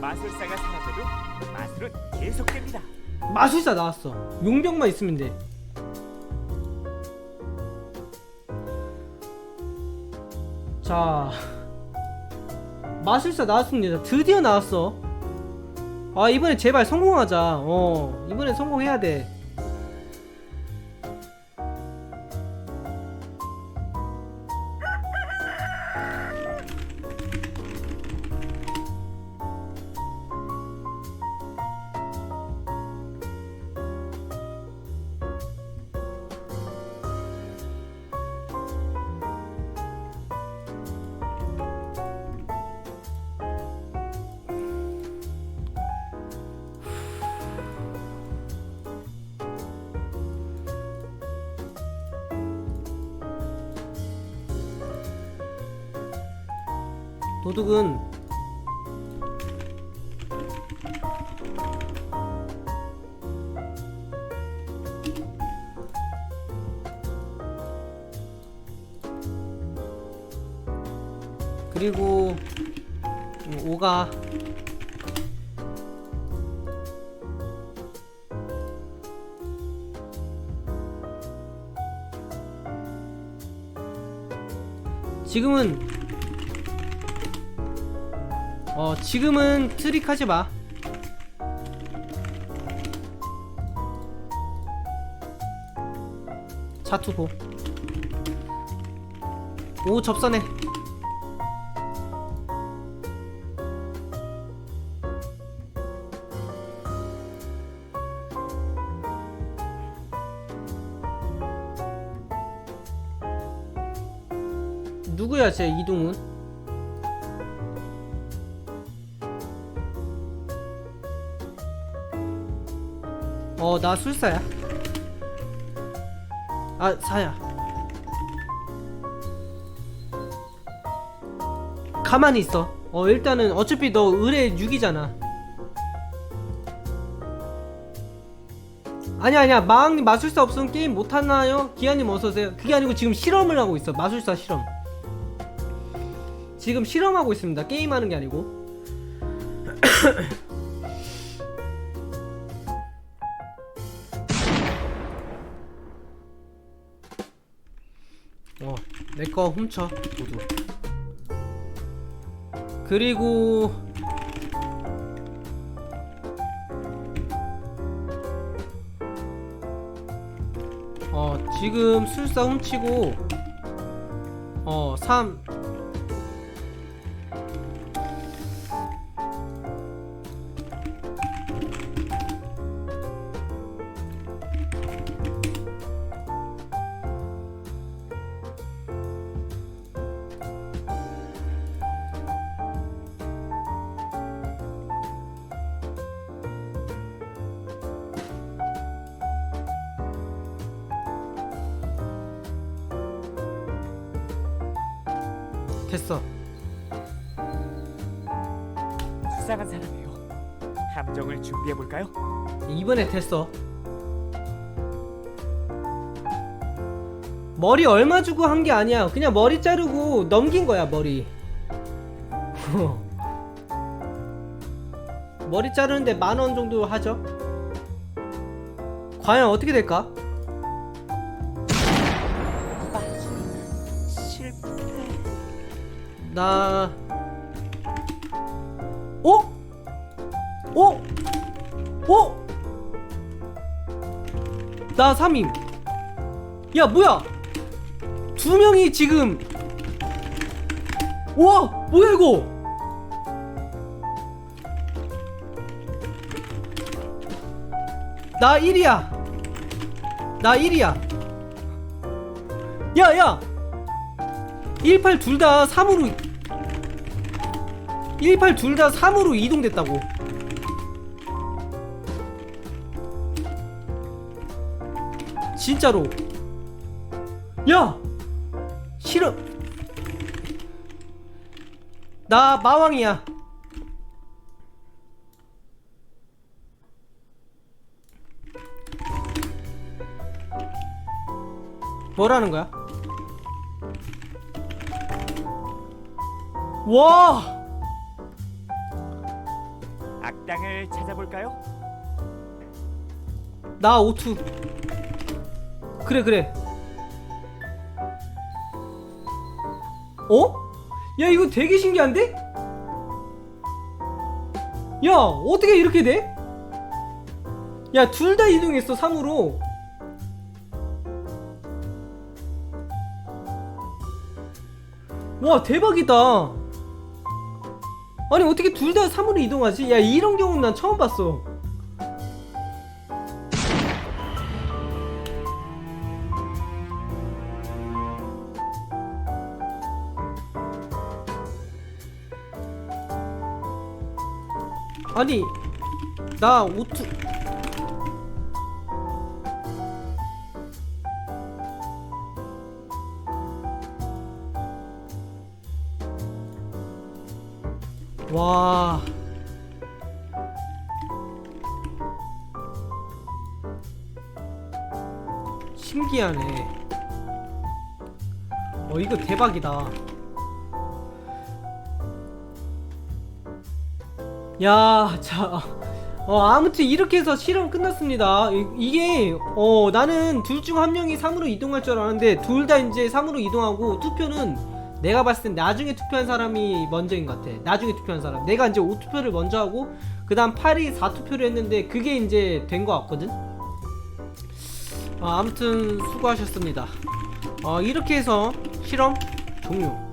마술사가 사라져도 마술은 계속됩니다. 마술사 나왔어. 용병만 있으면 돼. 자, 마술사 나왔습니다. 드디어 나왔어. 아 이번에 제발 성공하자. 어 이번에 성공해야 돼. 도둑은 그리고 음, 오가 지금은 어 지금은 트릭 하지 마. 자투고. 오 접선해. 누구야 쟤 이동훈? 어, 나 술사야. 아, 사야. 가만히 있어. 어, 일단은 어차피 너 의뢰 6이잖아. 아니야, 아니야. 마왕님 마술사 없으면 게임 못 하나요? 기아님 어서 오세요. 그게 아니고 지금 실험을 하고 있어. 마술사 실험. 지금 실험하고 있습니다. 게임하는 게 아니고. 내 거 훔쳐 모두. 그리고 어, 지금 술사 훔치고 어, 3 됐어. 수상한 사람이요. 함정을 준비해 볼까요? 이번에 됐어. 머리 얼마 주고 한 게 아니야. 그냥 머리 자르고 넘긴 거야, 머리. 머리 자르는데 만 원 정도 하죠. 과연 어떻게 될까? 실패. 나. 어? 어? 어? 나 3임. 야 뭐야? 두 명이 지금. 와 뭐야 이거? 나 1이야. 나 1이야. 야야 18 둘 다 3으로 18 둘 다 3으로 이동됐다고. 진짜로. 야! 싫어. 나 마왕이야. 뭐라는 거야? 와! 악당을 찾아볼까요? 나 오투 그래 그래 어? 야 이거 되게 신기한데? 야 어떻게 이렇게 돼? 야 둘 다 이동했어 3으로 와 대박이다 아니 어떻게 둘 다 3으로 이동하지? 야 이런 경우는 난 처음 봤어 아니 나 오투 와. 신기하네. 어 이거 대박이다. 야, 자, 어, 아무튼 이렇게 해서 실험 끝났습니다. 이, 이게, 어, 나는 둘 중 한 명이 3으로 이동할 줄 알았는데, 둘 다 이제 3으로 이동하고, 투표는 내가 봤을 땐 나중에 투표한 사람이 먼저인 것 같아. 나중에 투표한 사람. 내가 이제 5투표를 먼저 하고, 그 다음 8이 4투표를 했는데, 그게 이제 된 것 같거든? 어, 아무튼 수고하셨습니다. 어, 이렇게 해서 실험 종료.